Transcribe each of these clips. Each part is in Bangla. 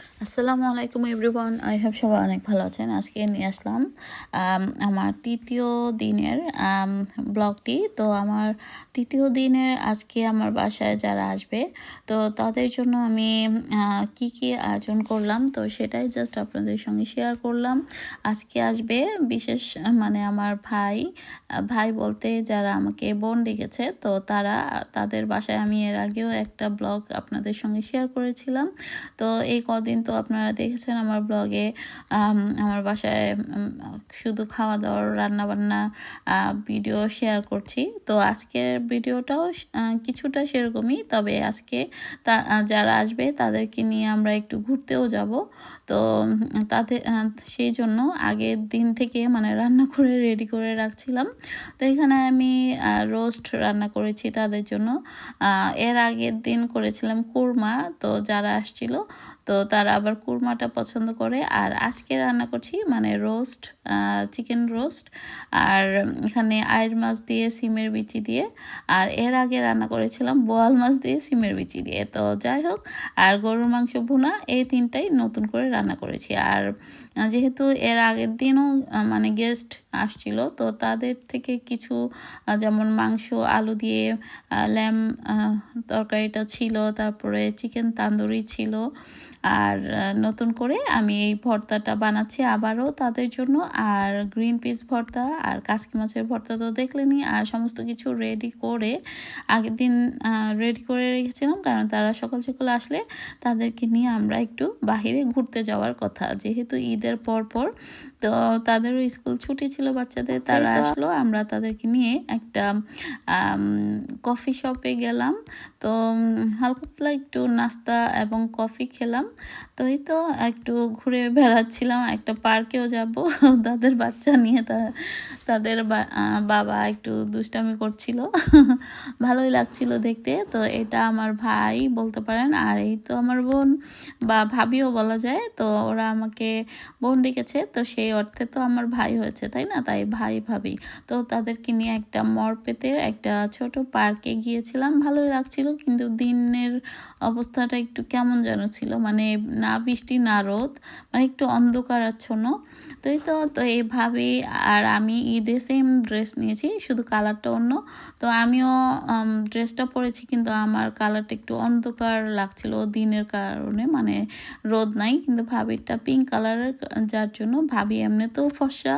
আসসালামু আলাইকুম এভরিওয়ান, আই হ্যাভ সবাই অনেক ভালো আছেন। আজকে নিয়ে আসলাম আমার তৃতীয় দিনের ব্লগটি। তো আমার তৃতীয় দিনের আজকে আমার বাসায় যারা আসবে, তো তাদের জন্য আমি কি কি আয়োজন করলাম, তো সেটাই জাস্ট আপনাদের সঙ্গে শেয়ার করলাম। আজকে আসবে বিশেষ মানে আমার ভাই ভাই বলতে যারা আমাকে বোন ডেকেছে, তো তারা, তাদের বাসায় আমি এর আগেও একটা ব্লগ আপনাদের সঙ্গে শেয়ার করেছিলাম। তো এই কদিন তো আপনারা দেখেছেন আমার ব্লগে আমার বাসায় শুধু খাওয়া দাওয়ার রান্না বান্না ভিডিও শেয়ার করছি। তো আজকের ভিডিওটাও কিছুটা সেরকমই, তবে আজকে তা যারা আসবে তাদেরকে নিয়ে আমরা একটু ঘুরতেও যাব। তো তাদের সেই জন্য আগের দিন থেকে মানে রান্না করে রেডি করে রাখছিলাম। তো এখানে আমি রোস্ট রান্না করেছি তাদের জন্য। এর আগের দিন করেছিলাম কুরমা, তো যারা আসছিল, তো তারা আবার কুরমাটা পছন্দ করে। আর আজকে রান্না করছি মানে রোস্ট চিকেন রোস্ট আর এখানে আয়ের মাছ দিয়ে, সিমের বিচি দিয়ে। আর এর আগে রান্না করেছিলাম বোয়াল মাছ দিয়ে, সিমের বিচি দিয়ে। তো যাই হোক, আর গরুর মাংস ভুনা, এই তিনটাই নতুন করে রান্না করেছি। আর যেহেতু এর আগের দিনও মানে গেস্ট আসছিল, তো তাদের থেকে কিছু যেমন মাংস, আলু দিয়ে ল্যাম তরকারিটা ছিল, তারপরে চিকেন তান্দুরি ছিল। আর নতুন করে আমি এই ভর্তাটা বানাচ্ছি আবারও তাদের জন্য। আর গ্রিন পিস ভর্তা আর কাসকি মাছের ভর্তা তো দেখলেনি আর সমস্ত কিছু রেডি করে, আগের দিন রেডি করে রেখেছিলাম কারণ তারা সকাল সকাল আসলে তাদেরকে নিয়ে আমরা একটু বাহিরে ঘুরতে যাওয়ার কথা। যেহেতু ঈদের পর পর তো তাদেরও স্কুল ছুটি ছিল বাচ্চাদের। তারা আসলো আমরা তাদেরকে নিয়ে একটা কফি শপে গেলাম। তো হালকা পাতলা একটু নাস্তা এবং কফি খেলাম। তো এই তো একটু ঘুরে বেড়াচ্ছিলাম একটা পার্কেও যাব। তাদের বাচ্চা নিয়ে তা তাদের বাবা একটু দুষ্টামি করছিল। ভালোই লাগছিল দেখতে। তো এটা আমার ভাই বলতে পারেন আর এই তো আমার বোন বা ভাবিও বলা যায়। তো ওরা আমাকে বোন ডেকেছে তো সেই অর্থে তো আমার ভাই হয়েছে, তাই না? তাই ভাই ভাবি। তো তাদেরকে নিয়ে একটা মরপেতে একটা ছোট পার্কে গিয়েছিলাম, ভালোই লাগছিল। কিন্তু দিনের অবস্থাটা একটু কেমন যেন ছিল মানে না বৃষ্টি, না রোদ মানে একটু অন্ধকারাচ্ছন্ন। তো তো তো এইভাবে আর আমি ঈদে সেম ড্রেস নিয়েছি, শুধু কালারটা অন্য। তো আমিও ড্রেসটা পরেছি, কিন্তু আমার কালারটা একটু অন্ধকার লাগছিল দিনের কারণে মানে রোদ নাই, কিন্তু ভাবিটা পিঙ্ক কালারের যার জন্য ভাবি এমনিতেও ফর্সা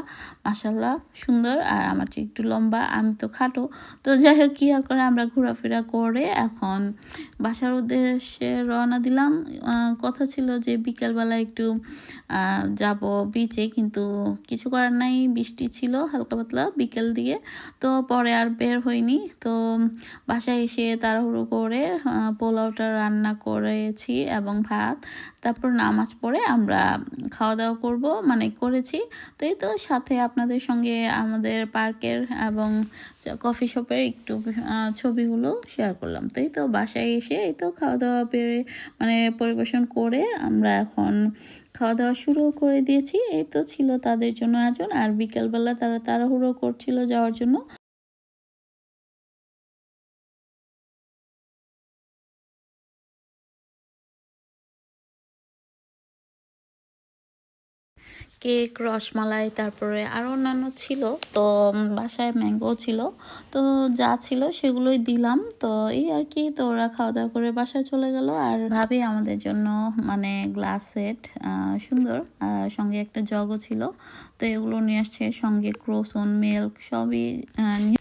মাসাল্লাহ সুন্দর, আর আমার চেয়ে একটু লম্বা, আমি তো খাটো। তো যাই হোক, কি আর করে আমরা ঘোরাফেরা করে এখন বাসার উদ্দেশ্যে রওনা দিলাম। কথা ছিল যে বিকেলবেলা একটু যাব বিচে কিন্তু কিছু করার নাই, বৃষ্টি ছিল হালকা পাতলা বিকেল দিয়ে, তো পরে আর বের হইনি। তো বাসায় এসে তাড়াহুড়ো করে পোলাওটা রান্না করেছি এবং ভাত, তারপর নামাজ পড়ে আমরা খাওয়া দাওয়া করব মানে করেছি। তো এই তো সাথে আপনাদের সঙ্গে আমাদের পার্কের এবং কফি শপের একটু ছবিগুলো শেয়ার করলাম। তো এই তো বাসায় এসে এই তো খাওয়া দাওয়া পেরে মানে পরিবেশন করে আমরা এখন খাওয়া দাওয়া শুরুও করে দিয়েছি। এই তো ছিল তাদের জন্য আয়োজন। আর বিকেলবেলা তারা তাড়াহুড়ো করছিল যাওয়ার জন্য। কেক রসমালাই, তারপরে আরও অন্যান্য ছিল। তো বাসায় ম্যাঙ্গো ছিল। তো, যা ছিল সেগুলোই দিলাম। তো, এই আর কি, তো ওরা খাওয়া দাওয়া করে বাসায় চলে গেল। আর ভাবি আমাদের জন্য মানে গ্লাস সেট সুন্দর। সঙ্গে একটা জগও ছিল। তো এগুলো নিয়ে আসছে, সঙ্গে ক্রোসন, মিল্ক সবই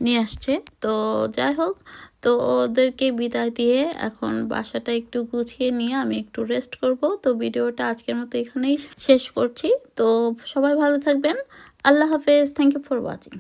নিয়ে আসছে। তো যাই হোক, তো ওদেরকে বিদায় দিয়ে এখন বাসাটা একটু গুছিয়ে নিয়ে আমি একটু রেস্ট করব। তো ভিডিওটা আজকের মতো এখানেই শেষ করছি। তো সবাই ভালো থাকবেন। আল্লাহ হাফেজ। Thank you for watching